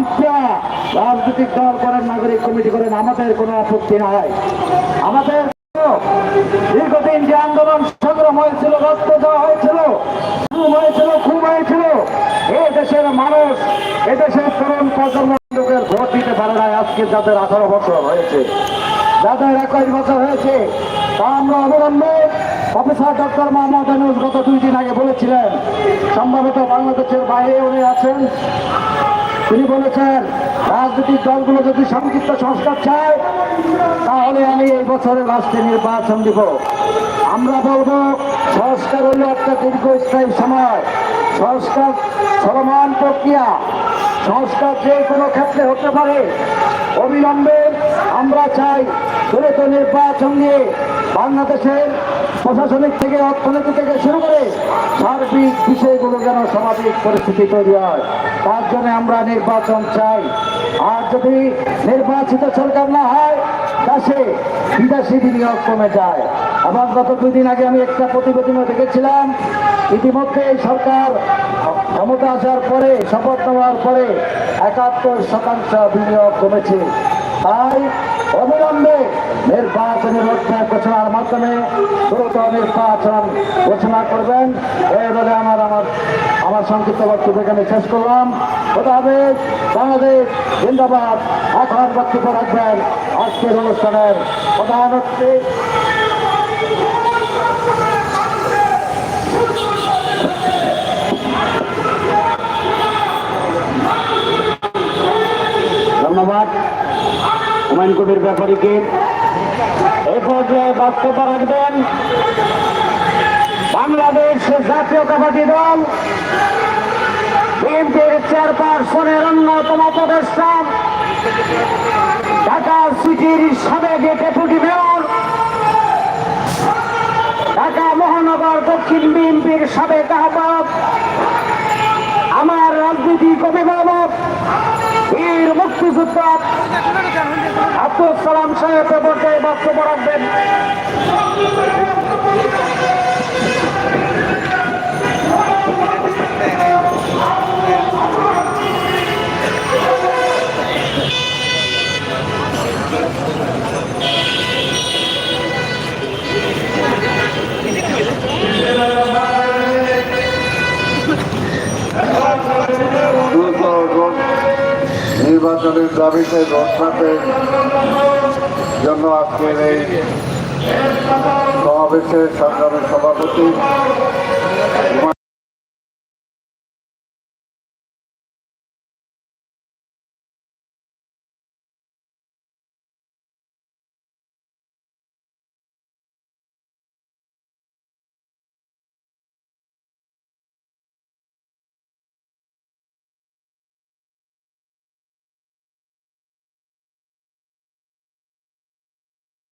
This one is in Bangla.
আমরা রাজনৈতিক দল করেন, নাগরিক কমিটি করেন, আমাদের কোনো আপত্তি নাই। আমাদের দীর্ঘদিন যে আন্দোলন সংগ্রাম হয়েছিল, রক্ত দেওয়া হয়েছিল খুব হয়েছিল খুব হয়েছিল, এ দেশের মানুষ, এ দেশের তরুণ প্রজন্ম লোকের ভোট দিতে পারে না আজকে যাদের আঠারো বছর হয়েছে, যাদের একুশ বছর হয়েছে, তা আমরা অবলম্বে। প্রফেসর ডক্টর মোহাম্মদ আনুজ গত দুই দিন আগে বলেছিলেন, সম্ভবত বাংলাদেশের বাইরে উনি আছেন। তিনি বলেছেন, রাজনৈতিক দলগুলো যদি সংক্ষিপ্ত সংস্কার চায়, তাহলে আমি এই বছরের লাস্টে নির্বাচন দিব। আমরা বলব, সংস্কার হলো একটা দীর্ঘস্থায়ী সময়। সংস্কার চলমান প্রক্রিয়া। সংস্কার যে কোনো ক্ষেত্রে হতে পারে। অবিলম্বে আমরা চাই দ্রুত নির্বাচন নিয়ে বাংলাদেশের প্রশাসনিক থেকে অর্থনীতি থেকে শুরু করে সার্বিক বিষয়গুলো যেন স্বাভাবিক পরিস্থিতি তৈরি হয়। তার জন্য আমরা নির্বাচন চাই। আর যদি নির্বাচিত সরকার না হয়, দেশে বিদেশি বিনিয়োগ কমে যায়। আবার গত দুই দিন আগে আমি একটা প্রতিবেদনে দেখেছিলাম, ইতিমধ্যে এই সরকার ক্ষমতা আসার পরে, শপথ নেওয়ার পরে একাত্তর শতাংশ বিনিয়োগ কমেছে। তাই অবিলম্বে নির্বাচনী রোডম্যাপ ঘোষণার মাধ্যমে দ্রুত নির্বাচন ঘোষণা করবেন। এই বলে আমার আমার আমার সংক্ষিপ্ত বক্তব্য এখানে শেষ করলাম। হাফেজ, বাংলাদেশ জিন্দাবাদ। এখন বক্তব্য রাখবেন আজকের অনুষ্ঠানের প্রধান অতিথি। ধন্যবাদ। হুমায়ুন কবির ব্যাপারীকে। এই পর্যায়ে বক্তব্য রাখবেন বাংলাদেশ জাতীয়তাবাদী দল। বিএনপির চেয়ারপারসনের অন্যতম উপদেষ্টা ঢাকা সিটির সাবেক ডেপুটি মেয়র। ঢাকা মহানগর দক্ষিণ বিএনপির সাবেক আহ্বায়ক আমার রাজনীতিক অভিভাবক বীর মুক্তিযোদ্ধা আব্দুল সালাম সাহেব এ বক্তব্য রাখবেন। নির্বাচনের দাবিতে রোডম্যাপের জন্য আজকের এই সমাবেশের সংগ্রামের সভাপতি